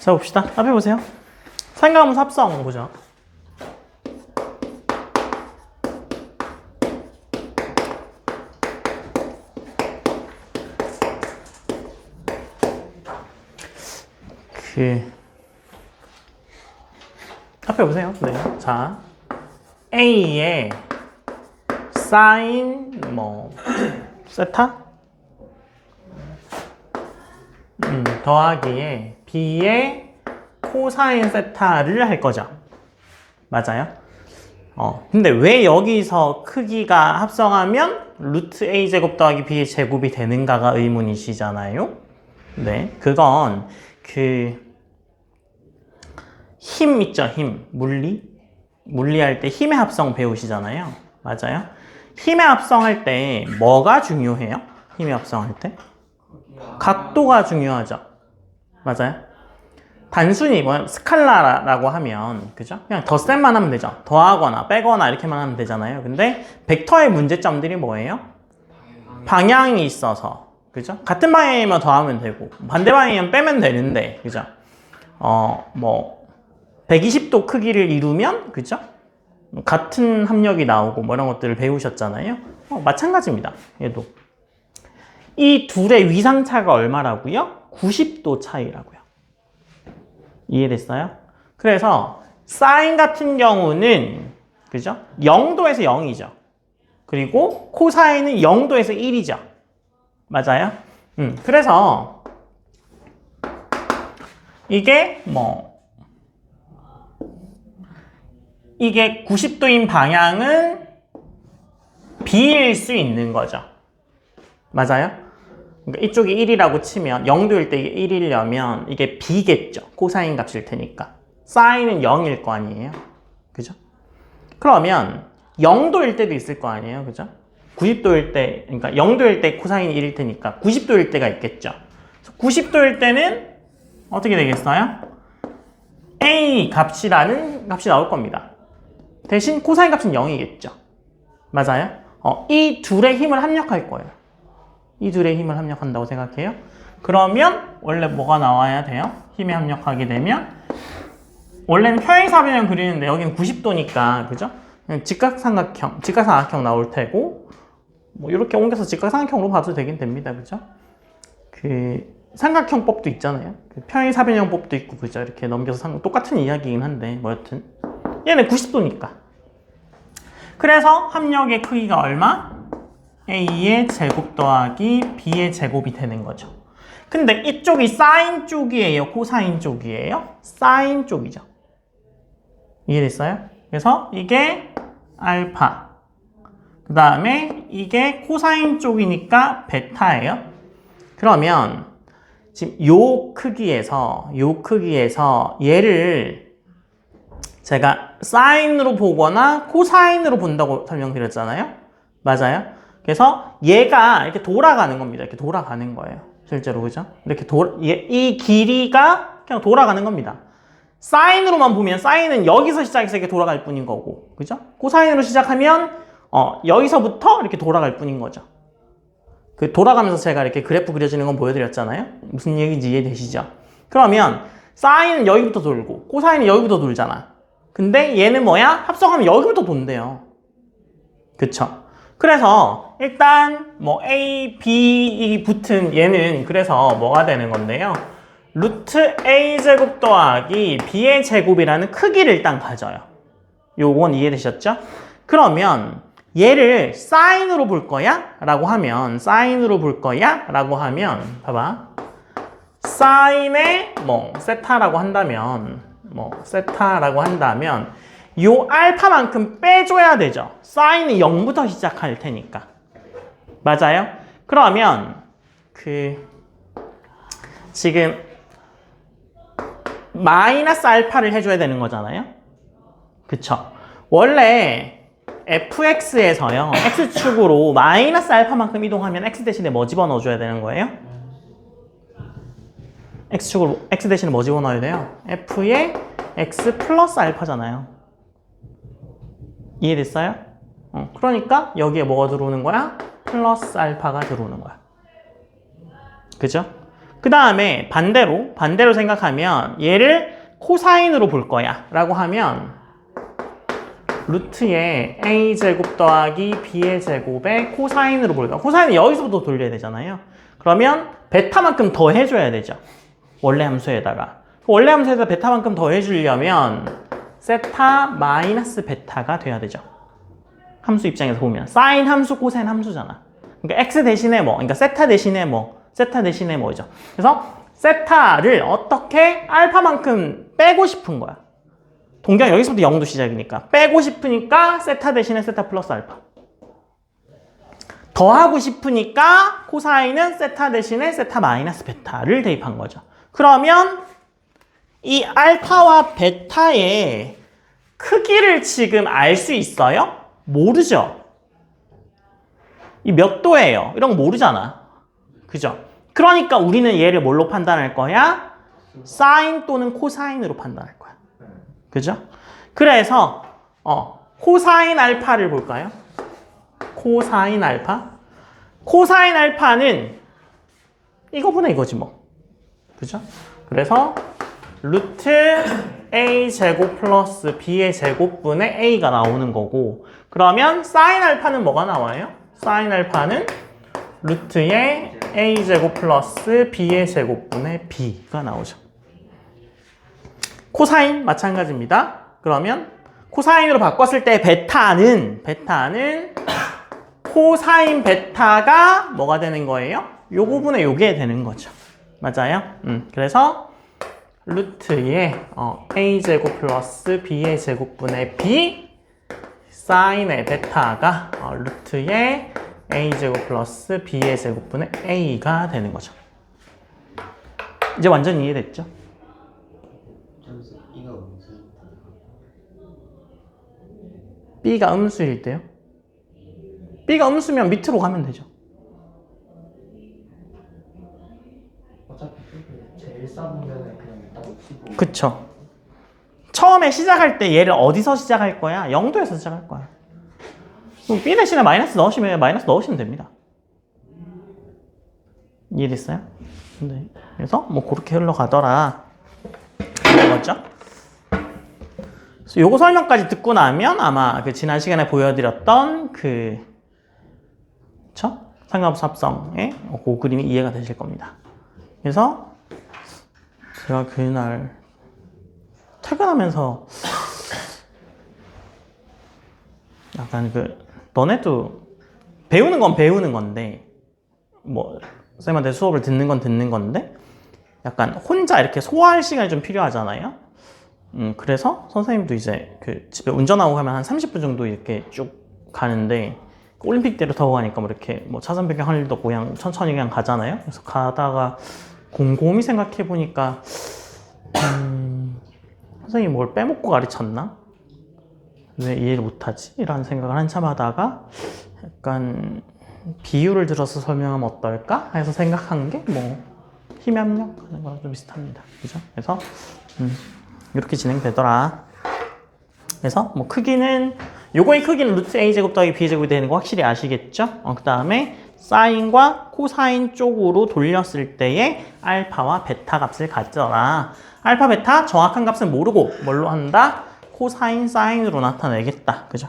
자 봅시다. 앞에 보세요. 상가함수 합성 보죠. 그 앞에 보세요. 네. 자 A의 사인 뭐 세타 음, 더하기에 B의 코사인 세타를 할 거죠. 맞아요? 어, 근데 왜 여기서 크기가 합성하면 루트 A 제곱 더하기 B의 제곱이 되는가가 의문이시잖아요. 네, 그건 그 힘 있죠, 힘. 물리? 물리할 때 힘의 합성 배우시잖아요. 맞아요? 힘의 합성할 때 뭐가 중요해요? 힘의 합성할 때? 각도가 중요하죠. 맞아요? 단순히 뭐 스칼라라고 하면 그죠? 그냥 덧셈만 하면 되죠. 더하거나 빼거나 이렇게만 하면 되잖아요. 근데 벡터의 문제점들이 뭐예요? 방향이 있어서 그죠? 같은 방향이면 더하면 되고 반대 방향이면 빼면 되는데 그죠? 어뭐 120도 크기를 이루면 그죠? 같은 합력이 나오고 뭐 이런 것들을 배우셨잖아요. 어, 마찬가지입니다. 얘도 이 둘의 위상차가 얼마라고요? 90도 차이라고요. 이해됐어요? 그래서 사인 같은 경우는 그죠? 0도에서 0이죠. 그리고 코사인은 0도에서 1이죠. 맞아요? 음, 그래서 이게 뭐 이게 90도인 방향은 B일 수 있는 거죠. 맞아요? 그러니까 이쪽이 1이라고 치면 0도일 때 이게 1이려면 이게 B겠죠. 코사인 값일 테니까. 사인은 0일 거 아니에요. 그죠? 그러면 0도일 때도 있을 거 아니에요. 그죠? 90도일 때, 그러니까 0도일 때 코사인이 1일 테니까 90도일 때가 있겠죠. 90도일 때는 어떻게 되겠어요? A 값이라는 값이 나올 겁니다. 대신 코사인 값은 0이겠죠. 맞아요? 어, 이 둘의 힘을 합력할 거예요. 이 둘의 힘을 합력한다고 생각해요. 그러면 원래 뭐가 나와야 돼요? 힘이 합력하게 되면 원래는 평행사변형 그리는데 여기는 90도니까 그죠? 직각삼각형, 직각삼각형 나올 테고 뭐 이렇게 옮겨서 직각삼각형으로 봐도 되긴 됩니다. 그죠? 그 삼각형법도 있잖아요. 그 평행사변형법도 있고 그죠? 이렇게 넘겨서 삼 똑같은 이야기이긴 한데 뭐 여튼 얘는 90도니까. 그래서 합력의 크기가 얼마? A의 제곱 더하기 B의 제곱이 되는 거죠. 근데 이쪽이 사인 쪽이에요? 코사인 쪽이에요? 사인 쪽이죠. 이해됐어요? 그래서 이게 알파. 그 다음에 이게 코사인 쪽이니까 베타예요. 그러면 지금 요 크기에서 요 크기에서 얘를 제가 사인으로 보거나 코사인으로 본다고 설명드렸잖아요. 맞아요? 그래서 얘가 이렇게 돌아가는 겁니다. 이렇게 돌아가는 거예요. 실제로 그죠? 이렇게 도, 얘, 이 길이가 그냥 돌아가는 겁니다. 사인으로만 보면 사인은 여기서 시작해서 이렇게 돌아갈 뿐인 거고, 그죠? 코사인으로 시작하면 어, 여기서부터 이렇게 돌아갈 뿐인 거죠. 그 돌아가면서 제가 이렇게 그래프 그려지는 건 보여드렸잖아요. 무슨 얘기인지 이해되시죠? 그러면 사인은 여기부터 돌고 코사인은 여기부터 돌잖아. 근데 얘는 뭐야? 합성하면 여기부터 돈대요. 그쵸? 그래서 일단 뭐 A, B 붙은 얘는 그래서 뭐가 되는 건데요. 루트 A 제곱 더하기 B의 제곱이라는 크기를 일단 가져요. 요건 이해되셨죠? 그러면 얘를 사인으로 볼 거야? 라고 하면 사인으로 볼 거야? 라고 하면 봐봐. 사인의 뭐 세타라고 한다면 뭐 세타라고 한다면 요 알파만큼 빼줘야 되죠. 사인은 0부터 시작할 테니까. 맞아요? 그러면 그 지금 마이너스 알파를 해줘야 되는 거잖아요. 그쵸? 원래 fx에서요. x축으로 마이너스 알파만큼 이동하면 x 대신에 뭐 집어넣어줘야 되는 거예요? x축으로 x 대신에 뭐 집어넣어야 돼요? f의 x 플러스 알파잖아요. 이해됐어요? 어, 그러니까 여기에 뭐가 들어오는 거야? 플러스 알파가 들어오는 거야. 그죠? 그 다음에 반대로 반대로 생각하면 얘를 코사인으로 볼 거야 라고 하면 루트의 a 제곱 더하기 b의 제곱에 코사인으로 볼 거야 코사인은 여기서부터 돌려야 되잖아요 그러면 베타만큼 더 해줘야 되죠 원래 함수에다가 원래 함수에다 베타만큼 더 해주려면 세타 마이너스 베타가 돼야 되죠. 함수 입장에서 보면. 사인 함수 코사인 함수잖아. 그러니까 x 대신에 뭐 그러니까 세타 대신에 뭐 세타 대신에 뭐죠. 그래서 세타를 어떻게 알파만큼 빼고 싶은 거야? 동경 여기서부터 0도 시작이니까. 빼고 싶으니까 세타 대신에 세타 플러스 알파. 더하고 싶으니까 코사인은 세타 대신에 세타 마이너스 베타를 대입한 거죠. 그러면 이 알파와 베타의 크기를 지금 알 수 있어요? 모르죠 이 몇 도예요? 이런 거 모르잖아 그죠? 그러니까 우리는 얘를 뭘로 판단할 거야? 사인 또는 코사인으로 판단할 거야 그죠? 그래서 어, 코사인 알파를 볼까요? 코사인 알파? 코사인 알파는 이거분의 이거지 뭐. 그죠? 그래서 루트 a 제곱 플러스 b의 제곱분의 a가 나오는 거고 그러면 사인 알파는 뭐가 나와요? 사인 알파는 루트의 a 제곱 플러스 b의 제곱분의 b가 나오죠. 코사인 마찬가지입니다. 그러면 코사인으로 바꿨을 때 베타는 베타는 코사인 베타가 뭐가 되는 거예요? 요 부분에 요게 되는 거죠. 맞아요? 음, 그래서 루트의 어, a 제곱 플러스 b의 제곱분의 b 사인의 베타가 어, 루트의 a 제곱 플러스 b의 제곱분의 a가 되는 거죠. 이제 완전 이해됐죠? b가 음수일 때요? b가 음수면 밑으로 가면 되죠. 어차피 그 제일 싸보면은 그쵸. 처음에 시작할 때 얘를 어디서 시작할 거야? 0도에서 시작할 거야. 그럼 b 대신에 마이너스 넣으시면 마이너스 넣으시면 됩니다. 이해됐어요? 네. 그래서 뭐 그렇게 흘러가더라. 그거죠? 그래서 요거 설명까지 듣고 나면 아마 그 지난 시간에 보여드렸던 그 그쵸? 상관없 합성의 그 그림이 이해가 되실 겁니다. 그래서 제가 그날 퇴근하면서 약간 그 너네도 배우는 건 배우는 건데 뭐 쌤한테 수업을 듣는 건 듣는 건데 약간 혼자 이렇게 소화할 시간이 좀 필요하잖아요. 음 그래서 선생님도 이제 그 집에 운전하고 가면 한 30분 정도 이렇게 쭉 가는데 올림픽대로 타고 가니까 뭐 이렇게 뭐 차선 변경할 일도 없고 그냥 천천히 그냥 가잖아요. 그래서 가다가 곰곰이 생각해 보니까 음, 선생님이 뭘 빼먹고 가르쳤나? 왜 이해를 못하지? 이런 생각을 한참 하다가 약간 비유를 들어서 설명하면 어떨까? 해서 생각한 게 뭐 힘압력 하는 거랑 좀 비슷합니다. 그죠? 그래서 음, 이렇게 진행되더라. 그래서 뭐 크기는 요거의 크기는 루트 a 제곱 더하기 b 제곱이 되는 거 확실히 아시겠죠? 어, 그 다음에 사인과 코사인 쪽으로 돌렸을 때의 알파와 베타 값을 가져라. 알파, 베타 정확한 값은 모르고 뭘로 한다? 코사인, 사인으로 나타내겠다. 그죠?